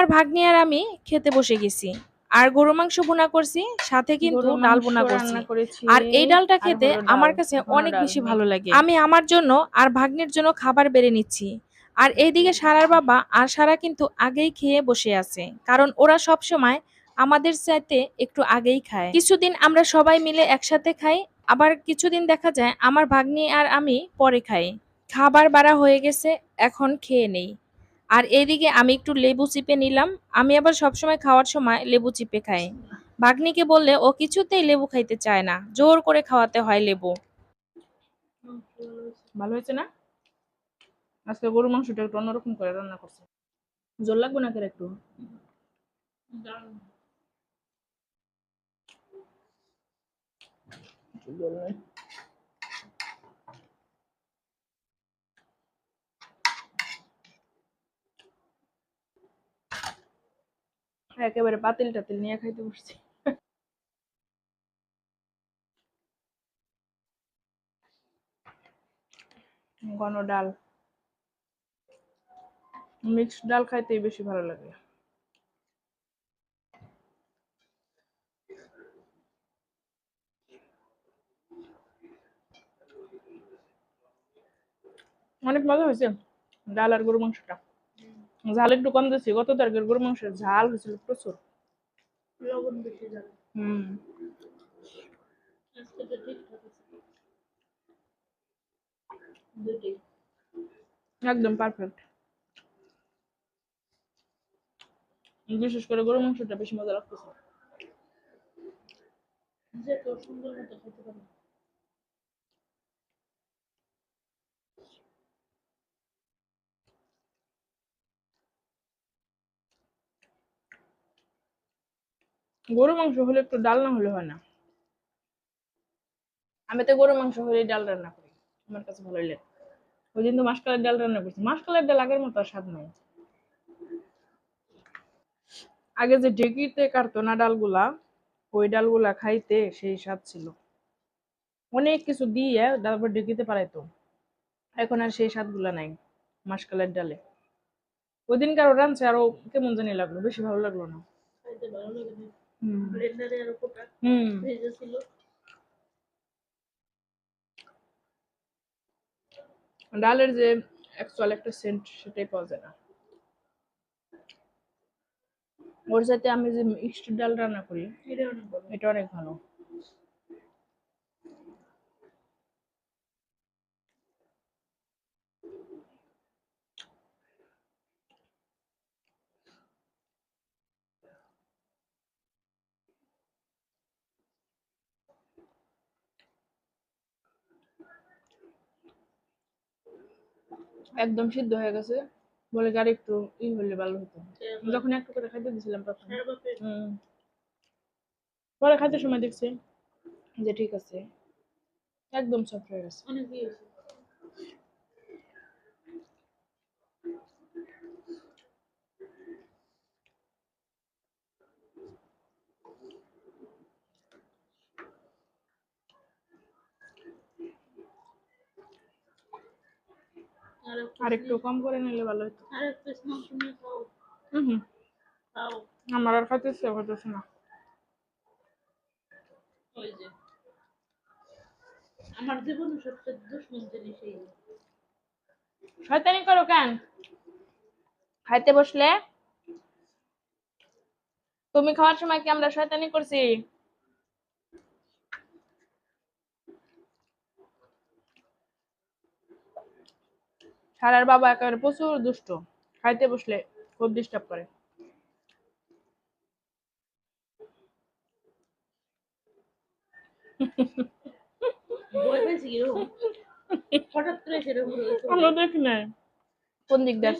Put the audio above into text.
আমার ভাগ্নি আর আমি খেতে বসে গেছি। আর গরু মাংস বোনা করছি সাথে কিন্তু ডাল বোনা করছি। আর এই ডালটা খেতে আমার কাছে অনেক বেশি ভালো লাগে। আমি আমার জন্য আর ভাগ্নের জন্য খাবার বেড়ে নিচ্ছি। আর এইদিকে সারার বাবা আর সারা কিন্তু আগেই খেয়ে বসে আছে। কারণ ওরা সব সময় আমাদের চাইতে একটু আগেই খায়। কিছুদিন আমরা সবাই মিলে একসাথে খাই আবার কিছুদিন দেখা যায় আমার ভাগ্নি আর আমি পরে খাই। খাবার বাড়া হয়ে গেছে এখন খেয়ে নেই। আর এইদিকে আমি একটু লেবু চিপে নিলাম। আমি আবার সবসময় খাওয়ার সময় লেবু চিপে খাই। ভাগ্নিকে বললে ও কিছুতেই লেবু খাইতে চায় না। জোর করে খাওয়াতে হয় লেবু। ভালো হয়েছে না? আজকে গরু মাংসটা একটু অন্যরকম করে রান্না করছে। জোর লাগবে না কেন একটু? একটু জল একেবারে পাতিল টাতিল নিয়ে খাইতে বসছি। ঘন ডাল। মিক্সড ডাল খাইতেই বেশি ভালো লাগে। অনেক মজা হয়েছে ডাল আর গরু মাংসটা। ঝাল একটু কম দিয়েছি গত তরকারি গরু মাংসের ঝাল হয়েছিল প্রচুর। লবণ বেশি হুম। একদম পারফেক্ট বিশেষ করে গরু মাংসটা বেশি মজা লাগতেছে। যে সুন্দর মতো খেতে পারে। গরু মাংস হলে একটু ডাল না হলে হয় না। আমি তো গরু মাংস হলে ডাল রান্না করি। আমার কাছে ভালোই লাগে। ওই দিন তো মাসকালের ডাল রান্না করছি। মাসকালের ডাল আগের মতো স্বাদ নাই। আগে যে ঢেকিতে কাটতো না ডালগুলা, ওই ডালগুলা খাইতে সেই স্বাদ ছিল। অনেক কিছু দিয়ে তারপর ঢেকিতে পারাইতো এখন আর সেই স্বাদগুলা নাই মাসকালের ডালে। ওই দিন কারও রাঁধছে আরও কেমন জানি লাগল, বেশি ভালো লাগল না। ব্লেন্ডারে আর ওপরটা হুম। ভেজে ছিল ডালের যে অ্যাকচুয়াল একটা সেন্ট সেটাই পাওয়া যায় না। ওর সাথে আমি যে মিক্সড ডাল রান্না করি এটা অনেক ভালো। এটা অনেক ভালো। একদম সিদ্ধ হয়ে গেছে। বলে যে আর একটু ই হলে ভালো হতো। যখন একটু করে খাইতে দিয়েছিলাম তখন। হুম। পরে খাইতে সময় দেখছি যে ঠিক আছে। একদম সফট হয়ে গেছে। আর একটু কম করে নিলে ভালো হতো আর একটু মাংস নিয়ে খাও হুম। হুম খাও আমার আর খাইতে ইচ্ছা করতেছে না। ওই যে। আমার জীবনে সবচেয়ে দুশ্মন জিনিস এই। শয়তানি করো কেন? খাইতে বসলে? তুমি খাওয়ার সময় কি আমরা শয়তানি করছি? সারার বাবা একেবারে প্রচুর দুষ্ট। খাইতে বসলে খুব ডিস্টার্ব করে। আমরা দেখি নাই। কোন দিক দিয়ে